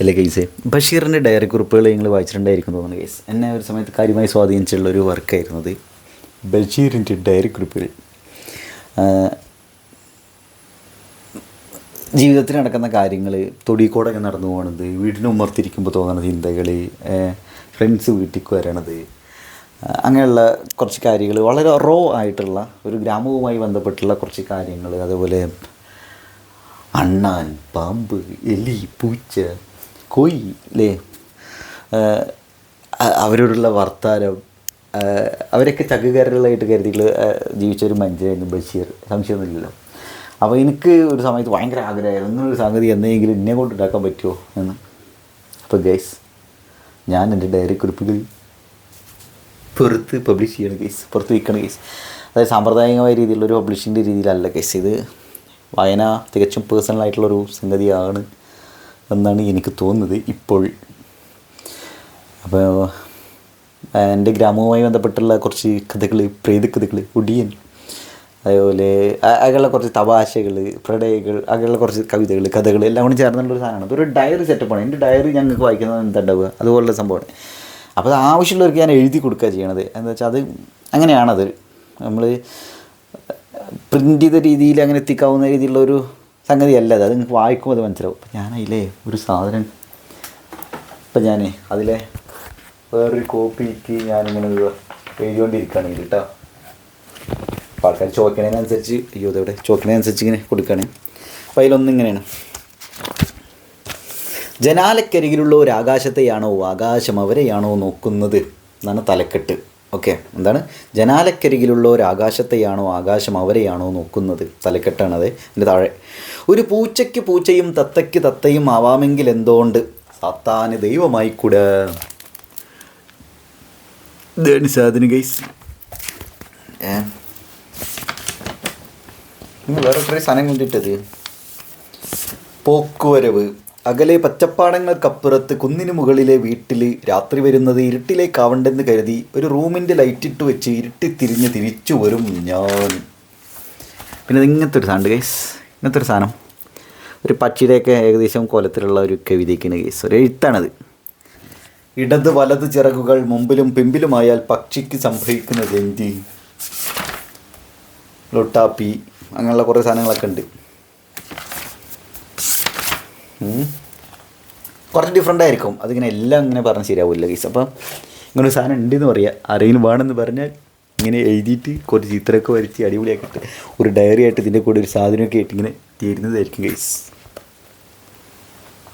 അല്ലേ കേസ് ബഷീറിന്റെ ഡയറി കുറിപ്പുകൾ നിങ്ങൾ വായിച്ചിട്ടുണ്ടായിരിക്കും തോന്നുന്നു കേസ് എന്നെ ഒരു സമയത്ത് കാര്യമായി സ്വാധീനിച്ചുള്ള ഒരു വർക്കായിരുന്നത് ബഷീറിന്റെ ഡയറി കുറിപ്പുകൾ. ജീവിതത്തിൽ നടക്കുന്ന കാര്യങ്ങൾ തൊടിക്കൂടൊക്കെ നടന്നു പോകണത് വീടിന് ഉമ്മർത്തിരിക്കുമ്പോൾ തോന്നുന്ന ചിന്തകൾ ഫ്രണ്ട്സ് വീട്ടിലേക്ക് വരണത് അങ്ങനെയുള്ള കുറച്ച് കാര്യങ്ങൾ വളരെ റോ ആയിട്ടുള്ള ഒരു ഗ്രാമവുമായി ബന്ധപ്പെട്ടുള്ള കുറച്ച് കാര്യങ്ങൾ അതേപോലെ അണ്ണാൻ പാമ്പ് എലി പൂച്ച കോയി അല്ലേ അവരോടുള്ള വർത്താനം. അവരൊക്കെ ചക്കുകാരുകളായിട്ട് കരുതിയിട്ടുള്ള ജീവിച്ച ഒരു മനുഷ്യനായിരുന്നു ബഷീർ. സംശയമൊന്നുമില്ലല്ലോ. അപ്പോൾ എനിക്ക് ഒരു സമയത്ത് ഭയങ്കര ആഗ്രഹമായിരുന്നു. ഇങ്ങനൊരു സംഗതി എന്തെങ്കിലും എന്നെ കൊണ്ട് ഉണ്ടാക്കാൻ പറ്റുമോ എന്ന്. അപ്പോൾ ഗൈസ് ഞാൻ എന്റെ ഡയറി കുറിപ്പുകൾ പുറത്ത് പബ്ലിഷ് ചെയ്യണം കേസ് പുറത്ത് വിൽക്കണം കേസ് അതായത് സാമ്പ്രദായികമായ രീതിയിലുള്ള ഒരു പബ്ലിഷിന്റെ രീതിയിലല്ല കേസ് ഇത്. വായന തികച്ചും പേഴ്സണൽ ആയിട്ടുള്ളൊരു സംഗതിയാണ് എന്നാണ് എനിക്ക് തോന്നുന്നത് ഇപ്പോൾ. അപ്പോൾ എന്റെ ഗ്രാമവുമായി ബന്ധപ്പെട്ടുള്ള കുറച്ച് കഥകൾ പ്രേത കഥകൾ ഒടിയൻ അതേപോലെ അകലുള്ള കുറച്ച് തപാശകൾ പ്രടയകൾ അകലുള്ള കുറച്ച് കവിതകൾ കഥകൾ എല്ലാം കൂടി ചേർന്നുള്ളൊരു സാധനമാണ്. അതൊരു ഡയറി സെറ്റപ്പാണ് എന്റെ ഡയറി ഞങ്ങൾക്ക് വായിക്കുന്നത് എന്താ ഉണ്ടാവുക? അതുപോലുള്ള സംഭവമാണ്. അപ്പോൾ അത് ആവശ്യമുള്ളവർക്ക് ഞാൻ എഴുതി കൊടുക്കുക ചെയ്യണത്. എന്താ വെച്ചാൽ അത് അങ്ങനെയാണത്. നമ്മൾ പ്രിന്റ് ചെയ്ത രീതിയിൽ അങ്ങനെ എത്തിക്കാവുന്ന രീതിയിലുള്ള ഒരു സംഗതിയല്ല അത്. അത് നിങ്ങൾക്ക് വായിക്കുമ്പോൾ അത് മനസ്സിലാവും. അപ്പം ഞാനതിലേ ഒരു സാധനം ഇപ്പം ഞാൻ അതിലെ വേറൊരു കോപ്പിക്ക് ഞാനിങ്ങനെ എഴുതിക്കൊണ്ടിരിക്കുകയാണ് കേട്ടോ അപ്പോൾ ആൾക്കാർ ചോദിക്കണതിനനുസരിച്ച് അയ്യോ ഇതെവിടെ? ചോദിക്കണതിനനുസരിച്ച് ഇങ്ങനെ കൊടുക്കുകയാണ് അപ്പോൾ അതിലൊന്നിങ്ങനെയാണ് ജനാലക്കരികിലുള്ള ഒരു ആകാശത്തെയാണോ ആകാശം അവരെയാണോ നോക്കുന്നത്? എന്നാണ് തലക്കെട്ട്. ഓക്കെ. എന്താണ്? ജനാലക്കരികിലുള്ള ഒരു ആകാശത്തെയാണോ ആകാശം അവരെയാണോ നോക്കുന്നത്? തലക്കെട്ടാണത്. എന്റെ താഴെ. ഒരു പൂച്ചയ്ക്ക് പൂച്ചയും തത്തയ്ക്ക് തത്തയും ആവാമെങ്കിൽ എന്തുകൊണ്ട്? സത്താന് ദൈവമായി കൂടെ സാധനം ഗൈസ് വേറെ കുറേ സാധനം കൊണ്ടിട്ടത് പോക്കുവരവ്. അകലെ പച്ചപ്പാടങ്ങൾക്കപ്പുറത്ത് കുന്നിന് മുകളിലെ വീട്ടിൽ രാത്രി വരുന്നത് ഇരുട്ടിലേക്കാവണ്ടെന്ന് കരുതി ഒരു റൂമിന്റെ ലൈറ്റിട്ട് വെച്ച് ഇരുട്ടി തിരിഞ്ഞ് തിരിച്ചു വരും ഞാൻ. പിന്നെ ഇങ്ങനത്തെ ഒരു സാധനം ഗൈസ് ഇങ്ങനത്തെ ഒരു സാധനം. ഒരു പക്ഷിയുടെയൊക്കെ ഏകദേശം കോലത്തിലുള്ള ഒരു കവിതയ്ക്കാണ് ഗൈസ് ഒരു എഴുത്താണത്. ഇടത് വലത് ചിറകുകൾ മുമ്പിലും പിമ്പിലുമായാൽ പക്ഷിക്ക് സംഭവിക്കുന്നത് എന്തി? ലൊട്ടാപ്പി. അങ്ങനെയുള്ള കുറേ സാധനങ്ങളൊക്കെ ഉണ്ട്. കുറച്ച് ഡിഫറെന്റ് ആയിരിക്കും. അതിങ്ങനെ എല്ലാം ഇങ്ങനെ പറഞ്ഞ് ശരിയാവില്ല ഗൈസ് അപ്പം ഇങ്ങനെ ഒരു സാധനം ഉണ്ടെന്ന് പറയാം. ആരെങ്കിലും വേണമെന്ന് പറഞ്ഞാൽ ഇങ്ങനെ എഴുതിയിട്ട് കുറച്ച് ചിത്രമൊക്കെ വരച്ച് അടിപൊളിയാക്കിയിട്ട് ഒരു ഡയറി ആയിട്ട് ഇതിന്റെ കൂടെ ഒരു സാധനമൊക്കെ ആയിട്ട് ഇങ്ങനെ തീരുന്നതായിരിക്കും ഗൈസ്